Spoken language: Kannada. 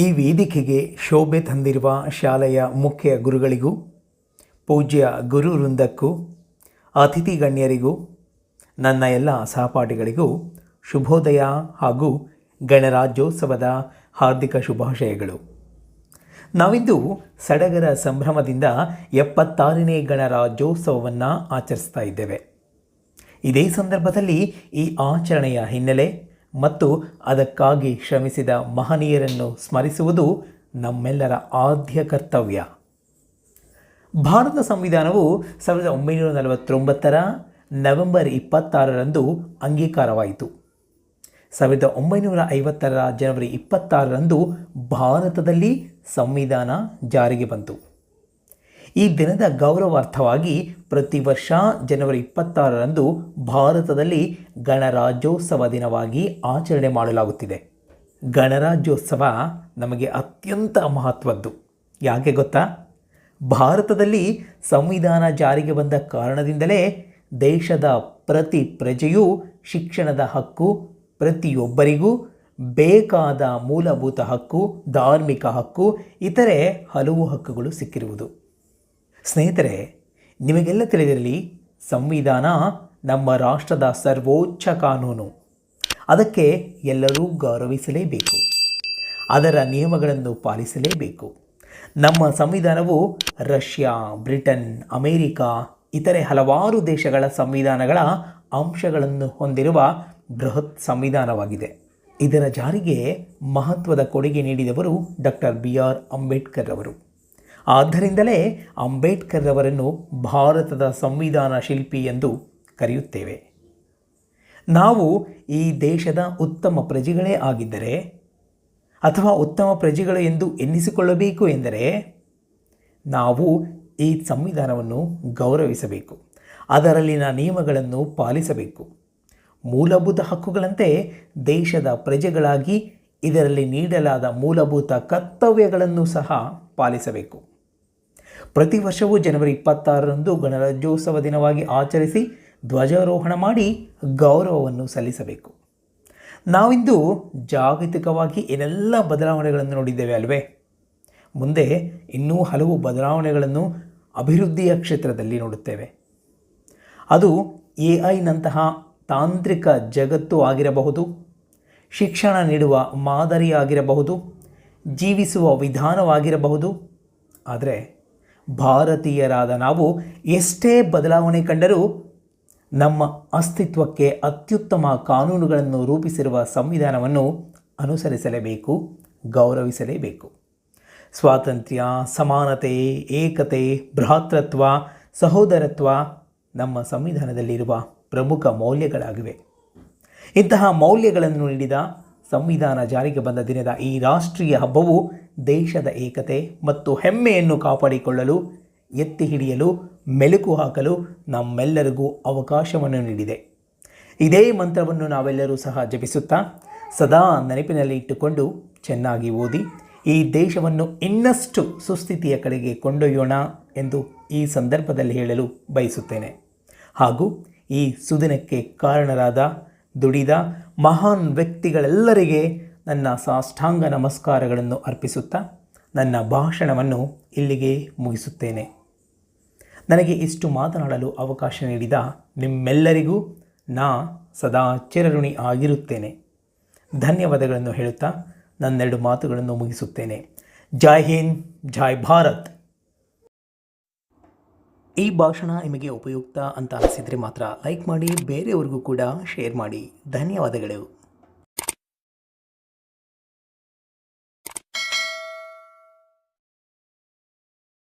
ಈ ವೇದಿಕೆಗೆ ಶೋಭೆ ತಂದಿರುವ ಶಾಲೆಯ ಮುಖ್ಯ ಗುರುಗಳಿಗೂ, ಪೂಜ್ಯ ಗುರು ವೃಂದಕ್ಕೂ, ಅತಿಥಿ ಗಣ್ಯರಿಗೂ, ನನ್ನ ಎಲ್ಲ ಸಹಪಾಠಿಗಳಿಗೂ ಶುಭೋದಯ ಹಾಗೂ ಗಣರಾಜ್ಯೋತ್ಸವದ ಹಾರ್ದಿಕ ಶುಭಾಶಯಗಳು. ನಾವಿಂದು ಸಡಗರ ಸಂಭ್ರಮದಿಂದ ಎಪ್ಪತ್ತಾರನೇ ಗಣರಾಜ್ಯೋತ್ಸವವನ್ನು ಆಚರಿಸ್ತಾ ಇದ್ದೇವೆ. ಇದೇ ಸಂದರ್ಭದಲ್ಲಿ ಈ ಆಚರಣೆಯ ಹಿನ್ನೆಲೆ ಮತ್ತು ಅದಕ್ಕಾಗಿ ಶ್ರಮಿಸಿದ ಮಹನೀಯರನ್ನು ಸ್ಮರಿಸುವುದು ನಮ್ಮೆಲ್ಲರ ಆದ್ಯ ಕರ್ತವ್ಯ. ಭಾರತ ಸಂವಿಧಾನವು ಸಾವಿರದ ಒಂಬೈನೂರ ನಲವತ್ತೊಂಬತ್ತರ ನವೆಂಬರ್ ಇಪ್ಪತ್ತಾರರಂದು ಅಂಗೀಕಾರವಾಯಿತು. ಸಾವಿರದ ಒಂಬೈನೂರ ಐವತ್ತರ ಜನವರಿ ಇಪ್ಪತ್ತಾರರಂದು ಭಾರತದಲ್ಲಿ ಸಂವಿಧಾನ ಜಾರಿಗೆ ಬಂತು. ಈ ದಿನದ ಗೌರವಾರ್ಥವಾಗಿ ಪ್ರತಿ ವರ್ಷ ಜನವರಿ ಇಪ್ಪತ್ತಾರರಂದು ಭಾರತದಲ್ಲಿ ಗಣರಾಜ್ಯೋತ್ಸವ ದಿನವಾಗಿ ಆಚರಣೆ ಮಾಡಲಾಗುತ್ತಿದೆ. ಗಣರಾಜ್ಯೋತ್ಸವ ನಮಗೆ ಅತ್ಯಂತ ಮಹತ್ವದ್ದು. ಯಾಕೆ ಗೊತ್ತಾ? ಭಾರತದಲ್ಲಿ ಸಂವಿಧಾನ ಜಾರಿಗೆ ಬಂದ ಕಾರಣದಿಂದಲೇ ದೇಶದ ಪ್ರತಿ ಪ್ರಜೆಯೂ ಶಿಕ್ಷಣದ ಹಕ್ಕು, ಪ್ರತಿಯೊಬ್ಬರಿಗೂ ಬೇಕಾದ ಮೂಲಭೂತ ಹಕ್ಕು, ಧಾರ್ಮಿಕ ಹಕ್ಕು, ಇತರೆ ಹಲವು ಹಕ್ಕುಗಳು ಸಿಕ್ಕಿರುವುದು. ಸ್ನೇಹಿತರೆ, ನಿಮಗೆಲ್ಲ ತಿಳಿದಿರಲಿ, ಸಂವಿಧಾನ ನಮ್ಮ ರಾಷ್ಟ್ರದ ಸರ್ವೋಚ್ಚ ಕಾನೂನು. ಅದಕ್ಕೆ ಎಲ್ಲರೂ ಗೌರವಿಸಲೇಬೇಕು. ಅದರ ನಿಯಮಗಳನ್ನು ಪಾಲಿಸಲೇಬೇಕು. ನಮ್ಮ ಸಂವಿಧಾನವು ರಷ್ಯಾ, ಬ್ರಿಟನ್, ಅಮೇರಿಕಾ, ಇತರೆ ಹಲವಾರು ದೇಶಗಳ ಸಂವಿಧಾನಗಳ ಅಂಶಗಳನ್ನು ಹೊಂದಿರುವ ಬೃಹತ್ ಸಂವಿಧಾನವಾಗಿದೆ. ಇದರ ಜಾರಿಗೆ ಮಹತ್ವದ ಕೊಡುಗೆ ನೀಡಿದವರು ಡಾಕ್ಟರ್ ಬಿ ಆರ್ ಅಂಬೇಡ್ಕರ್ ಅವರು. ಆದ್ದರಿಂದಲೇ ಅಂಬೇಡ್ಕರ್ ಅವರನ್ನು ಭಾರತದ ಸಂವಿಧಾನ ಶಿಲ್ಪಿ ಎಂದು ಕರೆಯುತ್ತೇವೆ. ನಾವು ಈ ದೇಶದ ಉತ್ತಮ ಪ್ರಜೆಗಳೇ ಆಗಿದ್ದರೆ, ಅಥವಾ ಉತ್ತಮ ಪ್ರಜೆಗಳು ಎಂದು ಎನ್ನಿಸಿಕೊಳ್ಳಬೇಕು ಎಂದರೆ, ನಾವು ಈ ಸಂವಿಧಾನವನ್ನು ಗೌರವಿಸಬೇಕು. ಅದರಲ್ಲಿನ ನಿಯಮಗಳನ್ನು ಪಾಲಿಸಬೇಕು. ಮೂಲಭೂತ ಹಕ್ಕುಗಳಂತೆ ದೇಶದ ಪ್ರಜೆಗಳಾಗಿ ಇದರಲ್ಲಿ ನೀಡಲಾದ ಮೂಲಭೂತ ಕರ್ತವ್ಯಗಳನ್ನು ಸಹ ಪಾಲಿಸಬೇಕು. ಪ್ರತಿ ವರ್ಷವೂ ಜನವರಿ ಇಪ್ಪತ್ತಾರರಂದು ಗಣರಾಜ್ಯೋತ್ಸವ ದಿನವಾಗಿ ಆಚರಿಸಿ ಧ್ವಜಾರೋಹಣ ಮಾಡಿ ಗೌರವವನ್ನು ಸಲ್ಲಿಸಬೇಕು. ನಾವಿಂದು ಜಾಗತಿಕವಾಗಿ ಏನೆಲ್ಲ ಬದಲಾವಣೆಗಳನ್ನು ನೋಡಿದ್ದೇವೆ ಅಲ್ವೇ? ಮುಂದೆ ಇನ್ನೂ ಹಲವು ಬದಲಾವಣೆಗಳನ್ನು ಅಭಿವೃದ್ಧಿಯ ಕ್ಷೇತ್ರದಲ್ಲಿ ನೋಡುತ್ತೇವೆ. ಅದು ಎ ಐನಂತಹ ತಾಂತ್ರಿಕ ಜಗತ್ತು ಆಗಿರಬಹುದು, ಶಿಕ್ಷಣ ನೀಡುವ ಮಾದರಿಯಾಗಿರಬಹುದು ಜೀವಿಸುವ ವಿಧಾನವಾಗಿರಬಹುದು, ಆದರೆ ಭಾರತೀಯರಾದ ನಾವು ಎಷ್ಟೇ ಬದಲಾವಣೆ ಕಂಡರೂ ನಮ್ಮ ಅಸ್ತಿತ್ವಕ್ಕೆ ಅತ್ಯುತ್ತಮ ಕಾನೂನುಗಳನ್ನು ರೂಪಿಸಿರುವ ಸಂವಿಧಾನವನ್ನು ಅನುಸರಿಸಲೇಬೇಕು, ಗೌರವಿಸಲೇಬೇಕು. ಸ್ವಾತಂತ್ರ್ಯ, ಸಮಾನತೆ, ಏಕತೆ, ಭ್ರಾತೃತ್ವ, ಸಹೋದರತ್ವ ನಮ್ಮ ಸಂವಿಧಾನದಲ್ಲಿರುವ ಪ್ರಮುಖ ಮೌಲ್ಯಗಳಾಗಿವೆ. ಇಂತಹ ಮೌಲ್ಯಗಳನ್ನು ನೀಡಿದ ಸಂವಿಧಾನ ಜಾರಿಗೆ ಬಂದ ದಿನದ ಈ ರಾಷ್ಟ್ರೀಯ ಹಬ್ಬವು ದೇಶದ ಏಕತೆ ಮತ್ತು ಹೆಮ್ಮೆಯನ್ನು ಕಾಪಾಡಿಕೊಳ್ಳಲು, ಎತ್ತಿ ಹಿಡಿಯಲು, ಮೆಲುಕು ಹಾಕಲು ನಮ್ಮೆಲ್ಲರಿಗೂ ಅವಕಾಶವನ್ನು ನೀಡಿದೆ. ಇದೇ ಮಂತ್ರವನ್ನು ನಾವೆಲ್ಲರೂ ಸಹ ಜಪಿಸುತ್ತಾ ಸದಾ ನೆನಪಿನಲ್ಲಿ ಇಟ್ಟುಕೊಂಡು ಚೆನ್ನಾಗಿ ಓದಿ ಈ ದೇಶವನ್ನು ಇನ್ನಷ್ಟು ಸುಸ್ಥಿತಿಯ ಕಡೆಗೆ ಕೊಂಡೊಯ್ಯೋಣ ಎಂದು ಈ ಸಂದರ್ಭದಲ್ಲಿ ಹೇಳಲು ಬಯಸುತ್ತೇನೆ. ಹಾಗೂ ಈ ಸುದಿನಕ್ಕೆ ಕಾರಣರಾದ ದುಡಿದ ಮಹಾನ್ ವ್ಯಕ್ತಿಗಳೆಲ್ಲರಿಗೆ ನನ್ನ ಸಾಷ್ಟಾಂಗ ನಮಸ್ಕಾರಗಳನ್ನು ಅರ್ಪಿಸುತ್ತಾ ನನ್ನ ಭಾಷಣವನ್ನು ಇಲ್ಲಿಗೆ ಮುಗಿಸುತ್ತೇನೆ. ನನಗೆ ಇಷ್ಟು ಮಾತನಾಡಲು ಅವಕಾಶ ನೀಡಿದ ನಿಮ್ಮೆಲ್ಲರಿಗೂ ನಾ ಸದಾ ಚಿರಋಣಿ ಆಗಿರುತ್ತೇನೆ. ಧನ್ಯವಾದಗಳನ್ನು ಹೇಳುತ್ತಾ ನನ್ನೆರಡು ಮಾತುಗಳನ್ನು ಮುಗಿಸುತ್ತೇನೆ. ಜೈ ಹಿಂದ್, ಜೈ ಭಾರತ್. ಈ ಭಾಷಣ ನಿಮಗೆ ಉಪಯುಕ್ತ ಅಂತ ಅನಿಸಿದರೆ ಮಾತ್ರ ಲೈಕ್ ಮಾಡಿ ಬೇರೆಯವ್ರಿಗೂ ಕೂಡ ಶೇರ್ ಮಾಡಿ. ಧನ್ಯವಾದಗಳು.